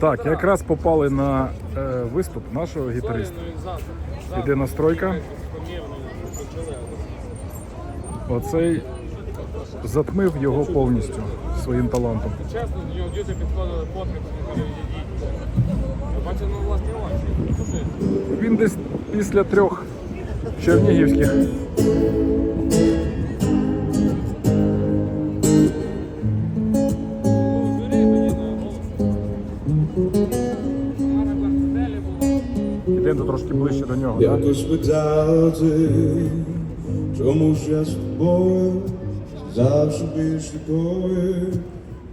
Так, якраз попали на е, виступ нашого гітариста. Іде настройка. Оцей затмив його повністю своїм талантом. Чесно, до нього діти підходили потрібно, бачив на власні очі. Він десь після трьох чернігівських. Ідемо трошки ближче до нього. Якось питати, чому ж я з тобою що більш такої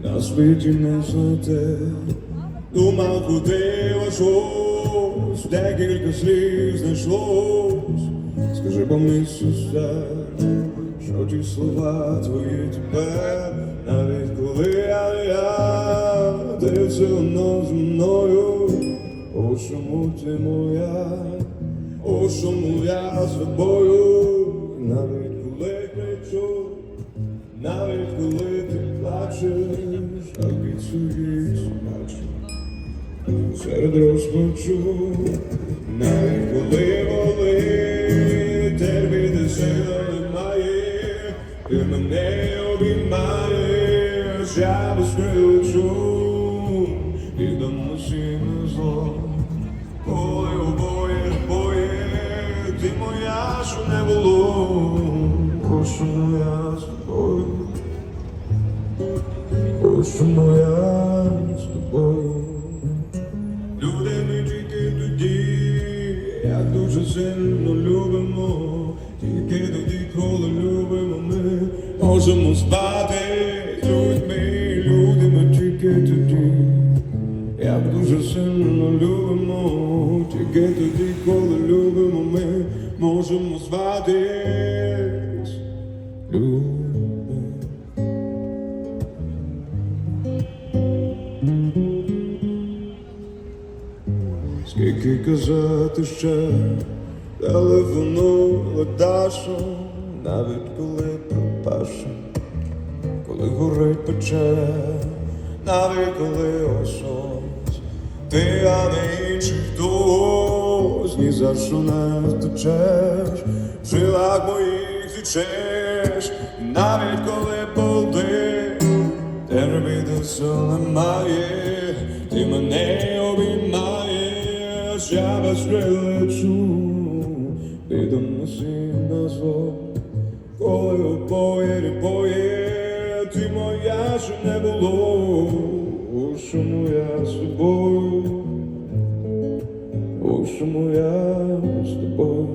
на світі не знайти. Думав, ходила щось, декілька слів знайшлось. Скажи, мій сестер, що ті слова твої тепер, навіть коли я, я, ти все одно зі мною. О, чому ти моя, о, я з тобою, навіть коли кричу, навіть коли ти плачеш, а собі бачу, серед розпачу, навіть коли болить, терпіти сили немає, ти мене обіймаєш, я без кричу, і дамо сильне зло. Коли обоє боє, ти моя, що не було, прошу моя з тобою, прошу моя з тобою. Люди ми тільки тоді, як дуже сильно любимо, тільки тоді, коли любимо ми, можемо спати тільки тоді, коли любимо, ми можемо зватись. Любимо. Скільки казати ще, телефону Дашу, навіть коли пропашу коли горить пече, навіть коли осось, ти, а не хтось, ні за що не втечеш, в жилах моїх зічеш, навіть коли болти, терпіти сил немає, ти мене обіймаєш, я без прилечу, підом усі на зло. Коли обоє боє, ти моя ж не було, у чому я з тобою, чому я з тобою.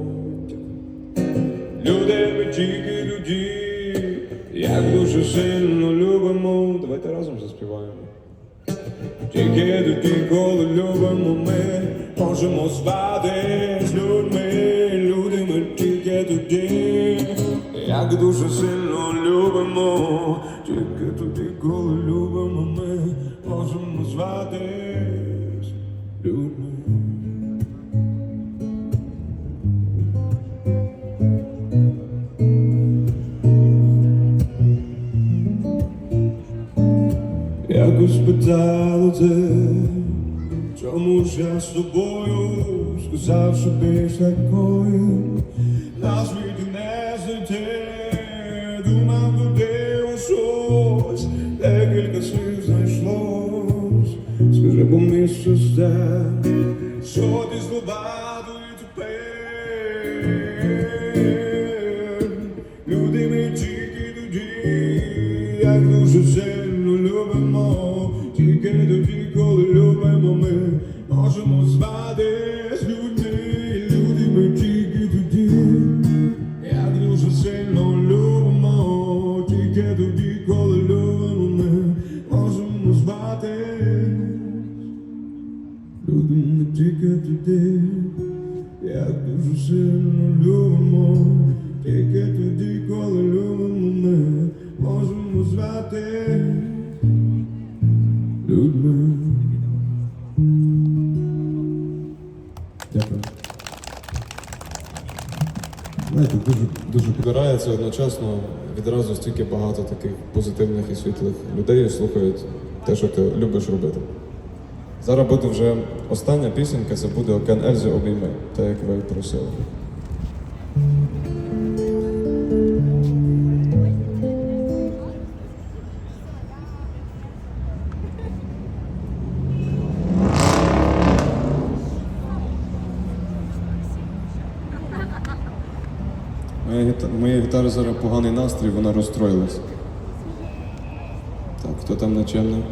Люди ми тільки люди, як дуже сильно любимо. Давайте разом заспіваємо. Тільки тоді, коли любимо ми, можемо спати з людьми, люди ми тільки тоді, як дуже сильно любимо, тільки тоді, коли любимо ми, можемо звати Питала ти, чому ж я з тобою сказав, що більш такою на світі не знайти, думав, куди щось, декілька слів знайшлось, скажи, бо мій сестер, що ти зловадою тепер, люди ми тільки тоді, як дуже сильно любимо, тільки тоді, коли любимо ми, можемо звати з людьми, люди ми тільки тоді, як дуже сильно любимо, тільки тоді, коли любимо ми, можемо звати люди ми тільки тоді, як дуже сильно любимо, Дякую. Знаєте, дуже, дуже Підбирається одночасно відразу стільки багато таких позитивних і світлих людей і слухають те, що ти любиш робити. Зараз буде вже остання пісенька, це буде Окен Ельзи обійми, так як ви просили. Моя гіта... Моя гітара зараз поганий настрій, вона розстроїлась. Так, хто там начальник?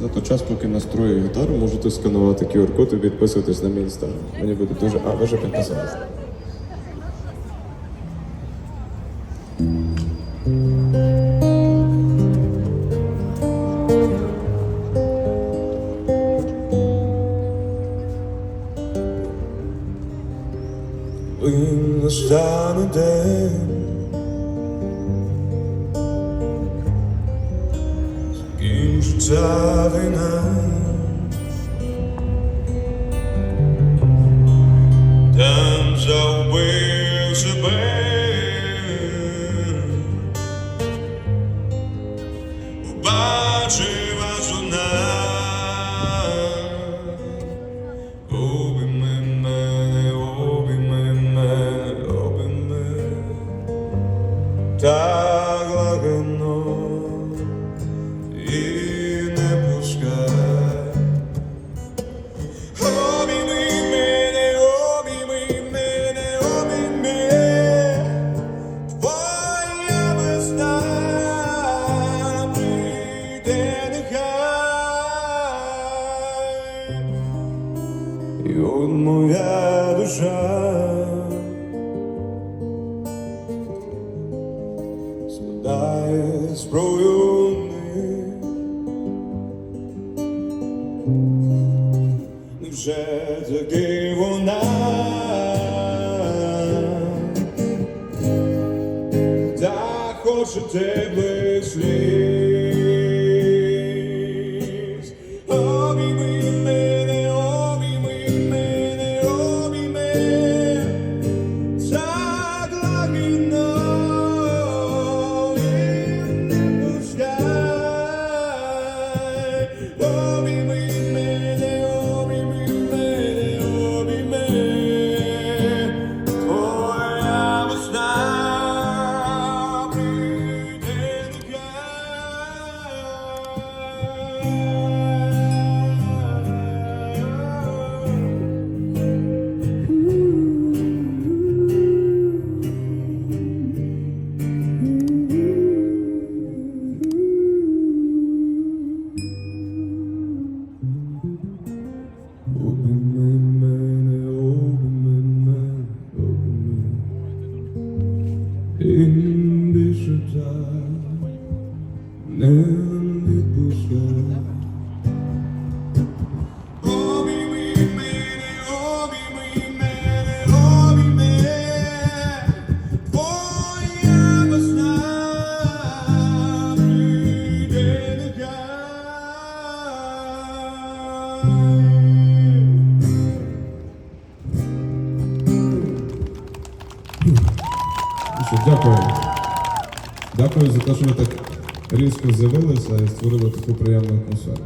За той час, поки настрою гітару, можете сканувати QR-код і підписуватись на мій інстаграм. Мені буде дуже. А, ви вже підписались. Настане день. Закінчиться війна. Там заубив себе душа складає зброю. Невже таки вона так хоче теплих сліз? Дякую. Дякую за те, що ви так різко з'явилися і створили таку приємну атмосферу.